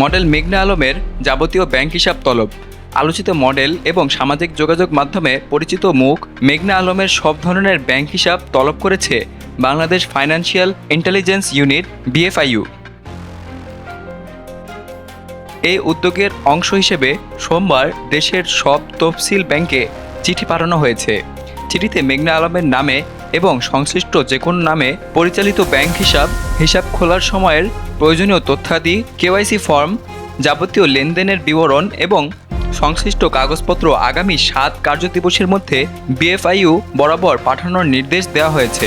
Model মেঘনা আলমের যাবতীয় ব্যাংক হিসাব তলব। আলোচিত মডেল এবং সামাজিক যোগাযোগ মাধ্যমে পরিচিত মুখ মেঘনা আলমের সব ধরনের ব্যাংক হিসাব তলব করেছে Bangladesh financial intelligence unit BFIU এই উদ্যোগের অংশ হিসেবে সোমবার দেশের সব তফসিল ব্যাংকে চিঠি পাঠানো হয়েছে। চিঠিতে মেঘনা আলমের নামে এবং সংশ্লিষ্ট যে কোনো নামে পরিচালিত ব্যাংক হিসাব হিসাব খোলার সময়ের প্রয়োজনীয় তথ্যাদি কেওয়াইসি ফর্ম, যাবতীয় লেনদেনের বিবরণ এবং সংশ্লিষ্ট কাগজপত্র আগামী সাত কার্যদিবসের মধ্যে বিএফআইইউ বরাবর পাঠানোর নির্দেশ দেওয়া হয়েছে।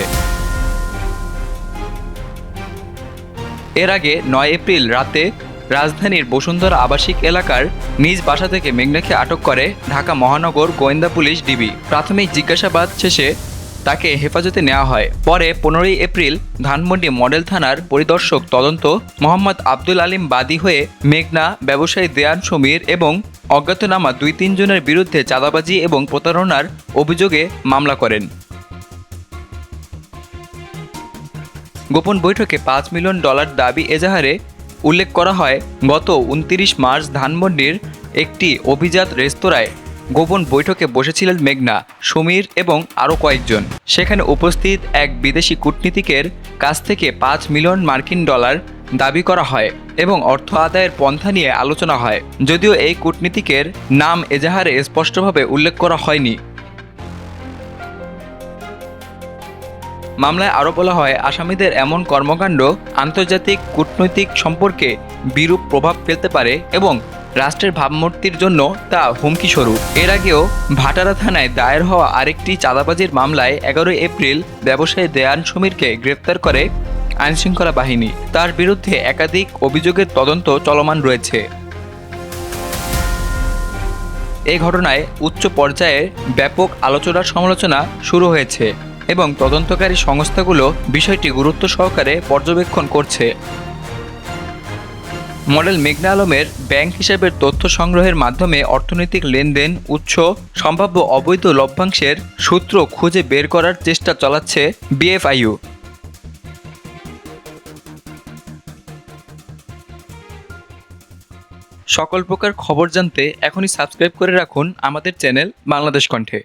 এর আগে নয় এপ্রিল রাতে রাজধানীর বসুন্ধরা আবাসিক এলাকার নিজ বাসা থেকে মেঘনাকে আটক করে ঢাকা মহানগর গোয়েন্দা পুলিশ ডিবি। প্রাথমিক জিজ্ঞাসাবাদ শেষে তাকে হেফাজতে নেওয়া হয়। পরে পনেরোই এপ্রিল ধানমন্ডি মডেল থানার পরিদর্শক তদন্ত মোহাম্মদ আব্দুল আলিম বাদী হয়ে মেঘনা, ব্যবসায়ী দেয়ান সমীর এবং অজ্ঞাতনামা দুই তিনজনের বিরুদ্ধে চাঁদাবাজি এবং প্রতারণার অভিযোগে মামলা করেন। গোপন বৈঠকে পাঁচ মিলিয়ন ডলার দাবি এজাহারে উল্লেখ করা হয়, গত উনত্রিশ মার্চ ধানমন্ডির একটি অভিজাত রেস্তোরাঁয় গোপন বৈঠকে বসেছিলেন মেঘনা, সমীর এবং আরও কয়েকজন। সেখানে উপস্থিত এক বিদেশি কূটনীতিকের কাছ থেকে পাঁচ মিলিয়ন মার্কিন ডলার দাবি করা হয় এবং অর্থ আদায়ের পন্থা নিয়ে আলোচনা হয়। যদিও এই কূটনীতিকের নাম এজাহারে স্পষ্টভাবে উল্লেখ করা হয়নি। মামলায় আরও বলা হয়, আসামিদের এমন কর্মকাণ্ড আন্তর্জাতিক কূটনৈতিক সম্পর্কে বিরূপ প্রভাব ফেলতে পারে এবং রাষ্ট্রের ভাবমূর্তির জন্য তা হুমকি স্বরূপ। এর আগেও ভাটারা থানায় দায়ের হওয়া আরেকটি চাঁদাবাজির মামলায় এগারোই এপ্রিল ব্যবসায়ী দেয়ান সমীরকে গ্রেপ্তার করে আইনশৃঙ্খলা বাহিনী। তার বিরুদ্ধে একাধিক অভিযোগের তদন্ত চলমান রয়েছে। এ ঘটনায় উচ্চ পর্যায়ে ব্যাপক আলোচনার সমালোচনা শুরু হয়েছে এবং তদন্তকারী সংস্থাগুলো বিষয়টি গুরুত্ব সহকারে পর্যবেক্ষণ করছে। মডেল মেঘনা আলমের ব্যাংক হিসাবের তথ্য সংগ্রহের মাধ্যমে অর্থনৈতিক লেনদেন, উৎস, সম্ভাব্য অবৈধ লভ্যাংশের সূত্র খুঁজে বের করার চেষ্টা চালাচ্ছে বিএফআইইউ সকল প্রকার খবর জানতে এখনই সাবস্ক্রাইব করে রাখুন আমাদের চ্যানেল বাংলাদেশ কণ্ঠে।